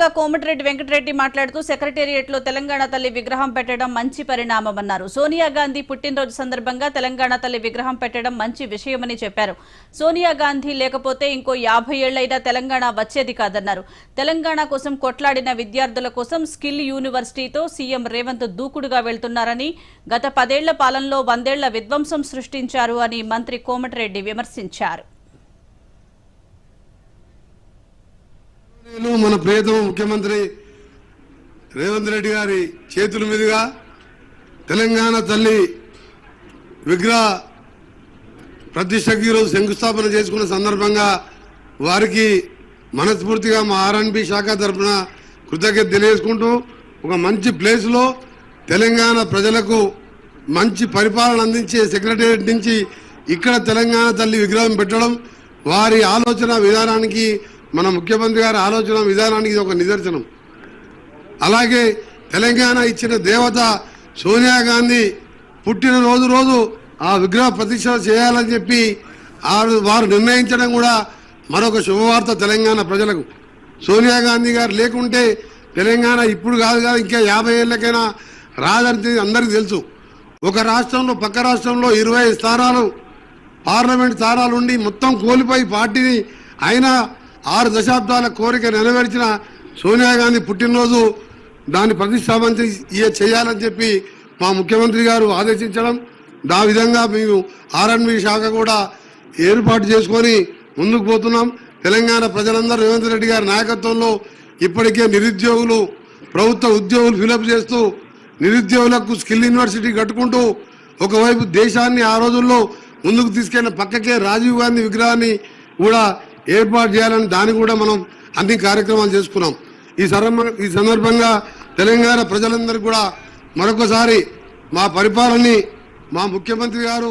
సందర్భంగా కోమటిరెడ్డి వెంకటరెడ్డి మాట్లాడుతూ సెక్రటేరియట్లో తెలంగాణ తల్లి విగ్రహం పెట్టడం మంచి పరిణామమన్నారు. సోనియా గాంధీ పుట్టినరోజు సందర్భంగా తెలంగాణ తల్లి విగ్రహం పెట్టడం మంచి విషయమని చెప్పారు. సోనియా గాంధీ లేకపోతే ఇంకో యాభై ఏళ్ళైనా తెలంగాణ వచ్చేది కాదన్నారు. తెలంగాణ కోసం కొట్లాడిన విద్యార్థుల కోసం స్కిల్ యూనివర్సిటీతో సీఎం రేవంత్ దూకుడుగా వెళ్తున్నారని గత పదేళ్ళ పాలనలో వందేళ్ళ విధ్వంసం సృష్టించారు అని మంత్రి కోమటిరెడ్డి విమర్శించారు. మన ప్రియతమ ముఖ్యమంత్రి రేవంత్ రెడ్డి గారి చేతుల మీదుగా తెలంగాణ తల్లి విగ్రహ ప్రతిష్టకి ఈరోజు శంకుస్థాపన చేసుకున్న సందర్భంగా వారికి మనస్ఫూర్తిగా మా ఆర్ఎన్బి శాఖ తరఫున కృతజ్ఞత తెలియజేసుకుంటూ ఒక మంచి ప్లేస్లో తెలంగాణ ప్రజలకు మంచి పరిపాలన అందించే సెక్రటేరియట్ నుంచి ఇక్కడ తెలంగాణ తల్లి విగ్రహం పెట్టడం వారి ఆలోచన విధానానికి మన ముఖ్యమంత్రి గారి ఆలోచన విధానానికి ఇది ఒక నిదర్శనం. అలాగే తెలంగాణ ఇచ్చిన దేవత సోనియా గాంధీ పుట్టిన రోజు రోజు ఆ విగ్రహ ప్రతిష్ట చేయాలని చెప్పి ఆరు వారు నిర్ణయించడం కూడా మరొక శుభవార్త తెలంగాణ ప్రజలకు. సోనియా గాంధీ గారు లేకుంటే తెలంగాణ ఇప్పుడు కాదు కాదు ఇంకా యాభై ఏళ్ళకైనా రాదని అందరికీ తెలుసు. ఒక రాష్ట్రంలో పక్క రాష్ట్రంలో ఇరవై స్థానాలు పార్లమెంట్ స్థానాలు ఉండి మొత్తం కోల్పోయి పార్టీని అయినా ఆరు దశాబ్దాల కోరిక నెరవేర్చిన సోనియా గాంధీ పుట్టినరోజు దాన్ని ప్రతిష్టాపించి ఇయ చేయాలని చెప్పి మా ముఖ్యమంత్రి గారు ఆదేశించడం. దా విధంగా మేము ఆర్ఎన్బి శాఖ కూడా ఏర్పాటు చేసుకొని ముందుకు పోతున్నాం. తెలంగాణ ప్రజలందరూ రేవంత్ రెడ్డి గారి నాయకత్వంలో ఇప్పటికే నిరుద్యోగులు ప్రభుత్వ ఉద్యోగులు ఫిలప్ చేస్తూ నిరుద్యోగులకు స్కిల్ యూనివర్సిటీ కట్టుకుంటూ ఒకవైపు దేశాన్ని ఆ రోజుల్లో ముందుకు తీసుకెళ్ళిన పక్కకే రాజీవ్ గాంధీ విగ్రహాన్ని కూడా ఏర్పాటు చేయాలని దాన్ని కూడా మనం అన్ని కార్యక్రమాలు చేసుకున్నాం. ఈ సందర్భ ఈ సందర్భంగా తెలంగాణ ప్రజలందరూ కూడా మరొకసారి మా పరిపాలనని మా ముఖ్యమంత్రి గారు